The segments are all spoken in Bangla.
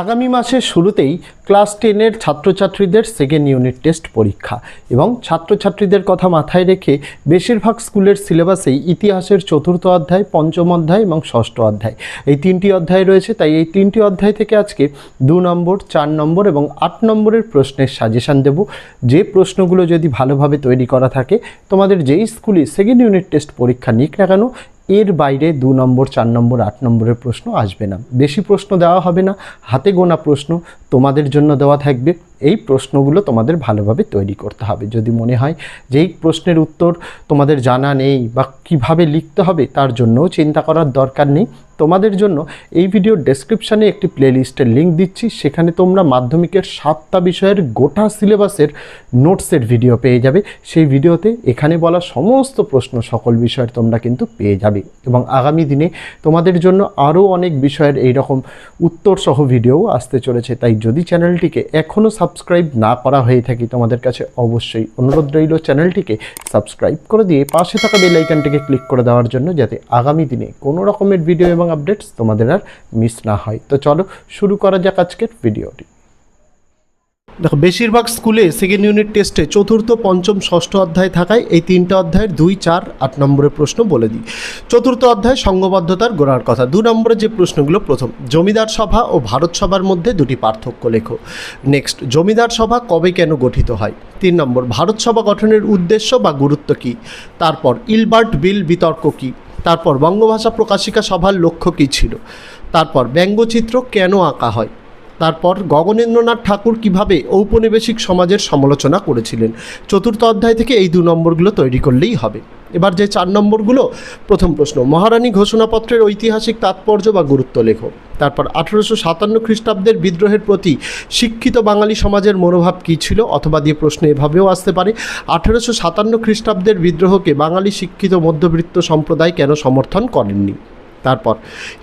আগামী মাসের শুরুতেই ক্লাস টেনের ছাত্রছাত্রীদের সেকেন্ড ইউনিট টেস্ট পরীক্ষা এবং ছাত্রছাত্রীদের কথা মাথায় রেখে বেশিরভাগ স্কুলের সিলেবাসেই ইতিহাসের চতুর্থ অধ্যায়, পঞ্চম অধ্যায় এবং ষষ্ঠ অধ্যায়। এই তিনটি অধ্যায় রয়েছে, তাই এই তিনটি অধ্যায় থেকে আজকে দু নম্বর, চার নম্বর এবং আট নম্বরের প্রশ্নের সাজেশান দেব। যে প্রশ্নগুলো যদি ভালোভাবে তৈরি করা থাকে, তোমাদের যেই স্কুলে সেকেন্ড ইউনিট টেস্ট পরীক্ষা নিক না কেন এর বাইরে দু নম্বর, চার নম্বর, আট নম্বরের প্রশ্ন আসবে না। বেশি প্রশ্ন দেওয়া হবে না, হাতে গোনা প্রশ্ন। তোমাদের জন্য দেওয়া থাকবে। এই প্রশ্নগুলো তোমাদের ভালোভাবে তৈরি করতে হবে। যদি মনে হয় যে এই প্রশ্নের উত্তর তোমাদের জানা নেই বা কীভাবে লিখতে হবে তার জন্যও চিন্তা করার দরকার নেই। তোমাদের জন্য এই ভিডিওর ডেসক্রিপশানে একটি প্লেলিস্টের লিঙ্ক দিচ্ছি। সেখানে তোমরা মাধ্যমিকের সাতটা বিষয়ের গোটা সিলেবাসের নোটসের ভিডিও পেয়ে যাবে। সেই ভিডিওতে এখানে বলা সমস্ত প্রশ্ন সকল বিষয়ের তোমরা কিন্তু পেয়ে যাবে। এবং আগামী দিনে তোমাদের জন্য আরও অনেক বিষয়ের এইরকম উত্তরসহ ভিডিও আসতে চলেছে। তাই যদি চ্যানেলটিকে এখনও সাবস্ক্রাইব না করা হয়ে থাকি, তোমাদের কাছে অবশ্যই অনুরোধ রইল চ্যানেলটিকে সাবস্ক্রাইব করে দিয়ে পাশে থাকা বেল আইকনটিকে ক্লিক করে দেওয়ার জন্য যাতে আগামী দিনে কোনো রকমের ভিডিও এবং আপডেটস তোমাদের আর মিস না হয়। তো চলো শুরু করা যাক আজকের ভিডিওটি। দেখো, বেশিরভাগ স্কুলে সেকেন্ড ইউনিট টেস্টে চতুর্থ, পঞ্চম, ষষ্ঠ অধ্যায় থাকায় এই তিনটা অধ্যায়ের দুই, চার, আট নম্বরের প্রশ্ন বলে দিই। চতুর্থ অধ্যায় সংঘবদ্ধতার গোড়ার কথা। দু নম্বরে যে প্রশ্নগুলো, প্রথম, জমিদার সভা ও ভারত সভার মধ্যে দুটি পার্থক্য লেখো। নেক্সট জমিদার সভা কবে কেন গঠিত হয়? তিন নম্বর, ভারত সভা গঠনের উদ্দেশ্য বা গুরুত্ব কী? তারপর, ইলবার্ট বিল বিতর্ক কী? তারপর, বঙ্গভাষা প্রকাশিকা সভার লক্ষ্য কী ছিল? তারপর, ব্যঙ্গচিত্র কেন আঁকা হয়? তারপর গগনেন্দ্রনাথ ঠাকুর কীভাবে ঔপনিবেশিক সমাজের সমালোচনা করেছিলেন? চতুর্থ অধ্যায় থেকে এই দু নম্বরগুলো তৈরি করলেই হবে। এবার যে চার নম্বরগুলো, প্রথম প্রশ্ন, মহারানী ঘোষণাপত্রের ঐতিহাসিক তাৎপর্য বা গুরুত্ব লেখো। তারপর আঠেরোশো সাতান্ন খ্রিস্টাব্দের বিদ্রোহের প্রতি শিক্ষিত বাঙালি সমাজের মনোভাব কী ছিল? অথবা দিয়ে প্রশ্ন এভাবেও আসতে পারে, আঠেরোশো সাতান্ন খ্রিস্টাব্দের বিদ্রোহকে বাঙালি শিক্ষিত মধ্যবিত্ত সম্প্রদায় কেন সমর্থন করেননি? তারপর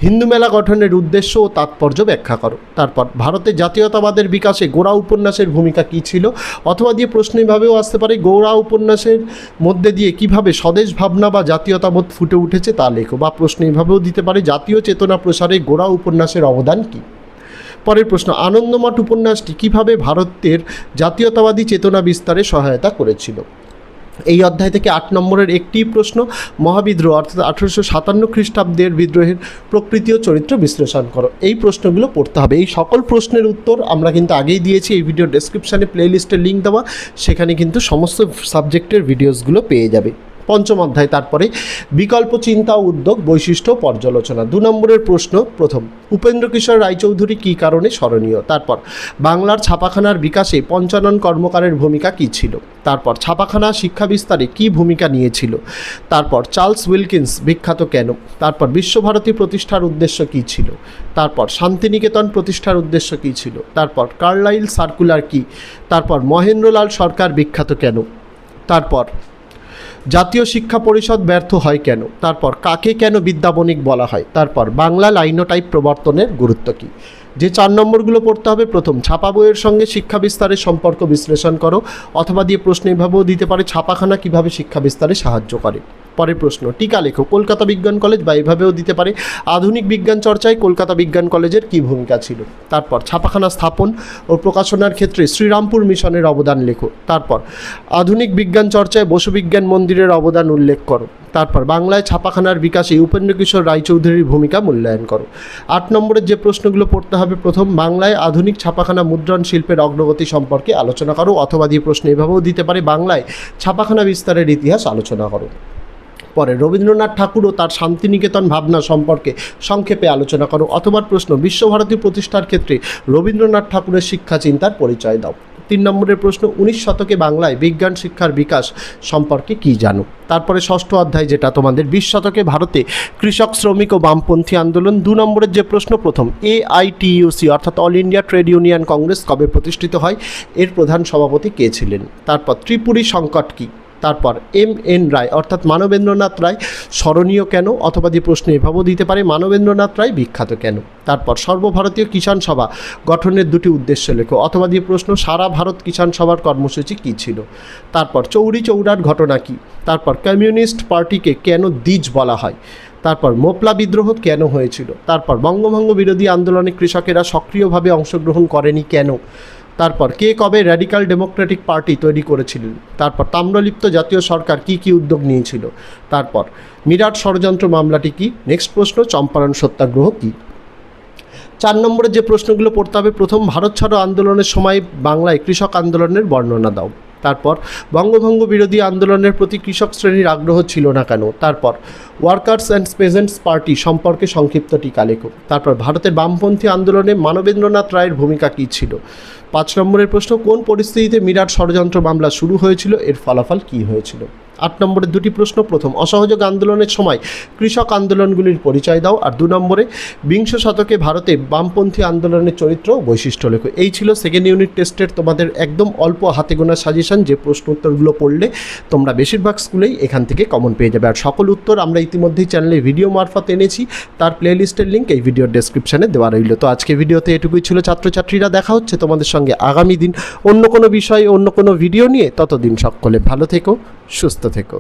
হিন্দু মেলা গঠনের উদ্দেশ্য ও তাৎপর্য ব্যাখ্যা করো। তারপর, ভারতে জাতীয়তাবাদের বিকাশে গোড়া উপন্যাসের ভূমিকা কী ছিল? অথবা দিয়ে প্রশ্ন এভাবেও আসতে পারে, গোড়া উপন্যাসের মধ্যে দিয়ে কীভাবে স্বদেশ ভাবনা বা জাতীয়তাবোধ ফুটে উঠেছে তা লেখো, বা প্রশ্ন এভাবেও দিতে পারে, জাতীয় চেতনা প্রসারে গোড়া উপন্যাসের অবদান কী? পরের প্রশ্ন, আনন্দমঠ উপন্যাসটি কীভাবে ভারতের জাতীয়তাবাদী চেতনা বিস্তারে সহায়তা করেছিল? এই অধ্যায় থেকে আট নম্বরের একটি প্রশ্ন, মহাবিদ্রোহ অর্থাৎ আঠেরোশো সাতান্ন খ্রিস্টাব্দের বিদ্রোহের প্রকৃতি ও চরিত্র বিশ্লেষণ করো। এই প্রশ্নগুলো পড়তে হবে। এই সকল প্রশ্নের উত্তর আমরা কিন্তু আগেই দিয়েছি। এই ভিডিও ডেসক্রিপশানে প্লেলিস্টের লিঙ্ক দেওয়া। সেখানে কিন্তু সমস্ত সাবজেক্টের ভিডিওসগুলো পেয়ে যাবে। পঞ্চম অধ্যায়, তারপরে বিকল্প চিন্তা উদ্যোগ, বৈশিষ্ট্য পর্যালোচনা। দু নম্বরের প্রশ্ন, প্রথম, উপেন্দ্র কিশোর রায়চৌধুরী কী কারণে স্মরণীয়? তারপর, বাংলার ছাপাখানার বিকাশে পঞ্চানন কর্মকারের ভূমিকা কী ছিল? তারপর, ছাপাখানা শিক্ষা বিস্তারে কী ভূমিকা নিয়েছিল? তারপর, চার্লস উইলকিন্স বিখ্যাত কেন? তারপর, বিশ্বভারতী প্রতিষ্ঠার উদ্দেশ্য কী ছিল? তারপর, শান্তিনিকেতন প্রতিষ্ঠার উদ্দেশ্য কী ছিল? তারপর, কার্লাইল সার্কুলার কী? তারপর, মহেন্দ্রলাল সরকার বিখ্যাত কেন? তারপর জাতীয় শিক্ষা পরিষদ ব্যর্থ হয় কেন? তারপর কাকে কেন বিদ্যাবণিক বলা হয়? তারপর বাংলা লাইনোটাইপ প্রবর্তনের গুরুত্ব কী? যে চার নম্বরগুলো পড়তে হবে, প্রথম ছাপা বইয়ের সঙ্গে শিক্ষা বিস্তারের সম্পর্ক বিশ্লেষণ করো, অথবা দিয়ে প্রশ্ন এভাবেও দিতে পারে, ছাপাখানা কীভাবে শিক্ষা বিস্তারে সাহায্য করে? পরের প্রশ্ন, টিকা লেখো কলকাতা বিজ্ঞান কলেজ বা এভাবেও দিতে পারে। আধুনিক বিজ্ঞান চর্চায় কলকাতা বিজ্ঞান কলেজের কী ভূমিকা ছিল? তারপর, ছাপাখানা স্থাপন ও প্রকাশনার ক্ষেত্রে শ্রীরামপুর মিশনের অবদান লেখো। তারপর, আধুনিক বিজ্ঞান চর্চায় বসুবিজ্ঞান মন্দিরের অবদান উল্লেখ করো। তারপর, বাংলায় ছাপাখানার বিকাশে উপেন্দ্রকিশোর রায়চৌধুরীর ভূমিকা মূল্যায়ন করো। আট নম্বরের যে প্রশ্নগুলো পড়তে হবে প্রথম, বাংলায় আধুনিক ছাপাখানা মুদ্রণ শিল্পের অগ্রগতি সম্পর্কে আলোচনা করো, অথবা দিয়ে প্রশ্ন এভাবেও দিতে পারে, বাংলায় ছাপাখানা বিস্তারের ইতিহাস আলোচনা করো। পরে রবীন্দ্রনাথ ঠাকুর ও তার শান্তিনিকেতন ভাবনা সম্পর্কে সংক্ষেপে আলোচনা করো অথবা প্রশ্ন, বিশ্বভারতী প্রতিষ্ঠার ক্ষেত্রে রবীন্দ্রনাথ ঠাকুরের শিক্ষা চিন্তার পরিচয় দাও। তিন নম্বরের প্রশ্ন, উনিশ শতকে বাংলায় বিজ্ঞান শিক্ষার বিকাশ সম্পর্কে কি জানো? তারপরে ষষ্ঠ অধ্যায় যেটা তোমাদের, বিশ শতকে ভারতে কৃষক, শ্রমিক ও বামপন্থী আন্দোলন। দু নম্বরের যে প্রশ্ন, প্রথম এ আইটিইউসি অর্থাৎ all India trade union Congress কবে প্রতিষ্ঠিত হয়? এর প্রধান সভাপতি কে ছিলেন? তারপর, ত্রিপুরী সংকট কী? তারপর এম এন রায়, অর্থাৎ মানবেন্দ্রনাথ রায় স্মরণীয় কেন অথবা দিয়ে প্রশ্ন এভাবেও দিতে পারে, মানবেন্দ্রনাথ রায় বিখ্যাত কেন? তারপর সর্বভারতীয় কিষাণ সভা গঠনের দুটি উদ্দেশ্য লেখো, অথবা দিয়ে প্রশ্ন, সারা ভারত কিষাণ সভার কর্মসূচি কী ছিল? তারপর চৌরি চৌরার ঘটনা কী? তারপর কমিউনিস্ট পার্টিকে কেন দ্বিজ বলা হয়? তারপর মোপলা বিদ্রোহ কেন হয়েছিল? তারপর বঙ্গভঙ্গ বিরোধী আন্দোলনে কৃষকেরা সক্রিয়ভাবে অংশগ্রহণ করেনি কেন? তারপর কে কবে র্যাডিক্যাল ডেমোক্রেটিক পার্টি তৈরি করেছিলেন? তারপর তাম্রলিপ্ত জাতীয় সরকার কি কি উদ্যোগ নিয়েছিল? তারপর মিরাট ষড়যন্ত্র মামলাটি কি? নেক্সট প্রশ্ন, চম্পারণ সত্যাগ্রহ কী? চার নম্বরে যে প্রশ্নগুলো পড়তে হবে, প্রথম, ভারত ছাড়ো আন্দোলনের সময় বাংলায় কৃষক আন্দোলনের বর্ণনা দাও। তারপর বঙ্গভঙ্গ বিরোধী আন্দোলনের প্রতি কৃষক শ্রেণির আগ্রহ ছিল না কেন? তারপর ওয়ার্কার্স অ্যান্ড পেজেন্টস পার্টি সম্পর্কে সংক্ষিপ্ত টিকা লেখো। তারপর ভারতের বামপন্থী আন্দোলনে মানবেন্দ্রনাথ রায়ের ভূমিকা কী ছিল? পাঁচ নম্বরের প্রশ্ন, কোন পরিস্থিতিতে মিরাট ষড়যন্ত্র মামলা শুরু হয়েছিল? এর ফলাফল কী হয়েছিল? আট নম্বরের দুটি প্রশ্ন। প্রথম, অসহযোগ আন্দোলনের সময় কৃষক আন্দোলনগুলির পরিচয় দাও। আর দু নম্বরে, বিংশ শতকে ভারতে বামপন্থী আন্দোলনের চরিত্র বৈশিষ্ট্য লেখো। এই ছিল সেকেন্ড ইউনিট টেস্টের তোমাদের একদম অল্প হাতে গোনা সাজেশন যে প্রশ্ন উত্তরগুলো পড়লে তোমরা বেশিরভাগ স্কুলেই এখান থেকে কমন পেয়ে যাবে। আর সকল উত্তর আমরা ইতিমধ্যেই চ্যানেলে ভিডিও মারফত এনেছি। তার প্লেলিস্টের লিঙ্ক এই ভিডিওর ডেসক্রিপশানে দেওয়া রইল। তো আজকে ভিডিওতে এটুকুই ছিল ছাত্রছাত্রীরা। দেখা হচ্ছে তোমাদের সঙ্গে আগামী দিন অন্য কোনো বিষয়ে, অন্য কোনো ভিডিও নিয়ে। ততদিন সকলে ভালো থেকো। সুস্থ থেকো